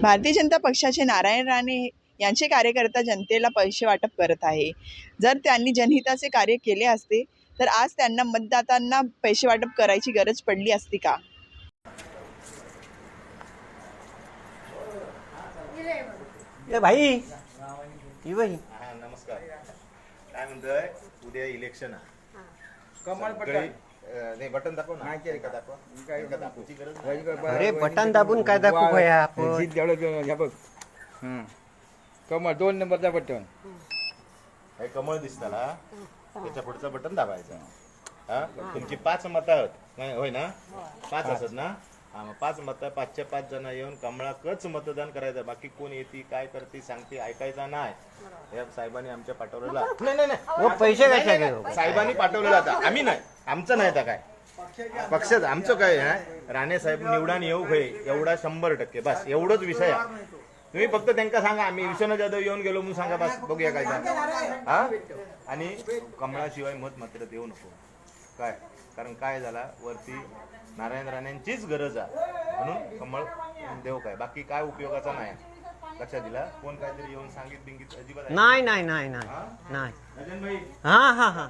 भारतीय जनता पक्षाचे नारायण राणे यांचे कार्यकर्ता जनतेला पैसे वाटप करत आहे. जर त्यांनी जनहिताचे कार्य केले असते तर आज त्यांना मतदातांना पैसे वाटप करायची गरज पडली असती का? ए भाई नमस्कार. काय म्हणतोय? उद्या इलेक्शन आहे. कमळ नाही बटन दाखव ना. एका दाखवा एका दाखवची गरज नाही. अरे बटन दाबून काय दाखवू भया आपण? जीत तेवढं घ्या बघ. हं. कमळ दोन नंबरचा बटन हे कमळ दिसताला त्याच्या पुढचं बटन दाबायचं. हा? तुमची पाच मतं आहेत. नाही, होय ना? पाच असत ना? हा मग पाच मतं पाचच्या पाच जण येऊन कमळाकच मतदान करायचं. बाकी कोण येते काय करते सांगते ऐकायचा नाही. या साहेबांनी आमच्या पाठवलेला नाही नाही नाही. ओ पैसे घेऊ? साहेबांनी पाठवलेलं आता. आम्ही नाही. आमचं नाही आता काय. पक्षाचं आमचं काय आहे राणे साहेब निवडून येऊ होय एवढा शंभर टक्के बस एवढंच विषय आहे. तुम्ही फक्त त्यांना सांगा आम्ही विश्वनाथ जाधव येऊन गेलो म्हणून सांगा बस बघूया काय. हा? आणि कमळाशिवाय मत मात्र देऊ नको. काय? कारण काय झाला वरती नारायण राणेंचीच गरज आहे. म्हणून कमळ देऊ काय? बाकी काय उपयोगाचा नाही. लक्षात दिला? कोण काहीतरी येऊन सांगित बिंगित अजिबात नाही नाही नाही नाही. हा हा हा.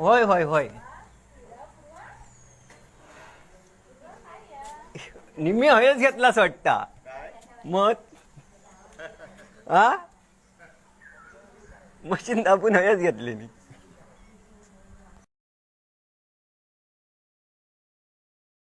होय होय होय. निम्मी हयच घेतलास वाटता. मत? हा मशीन दाबून हयच घेतली मी.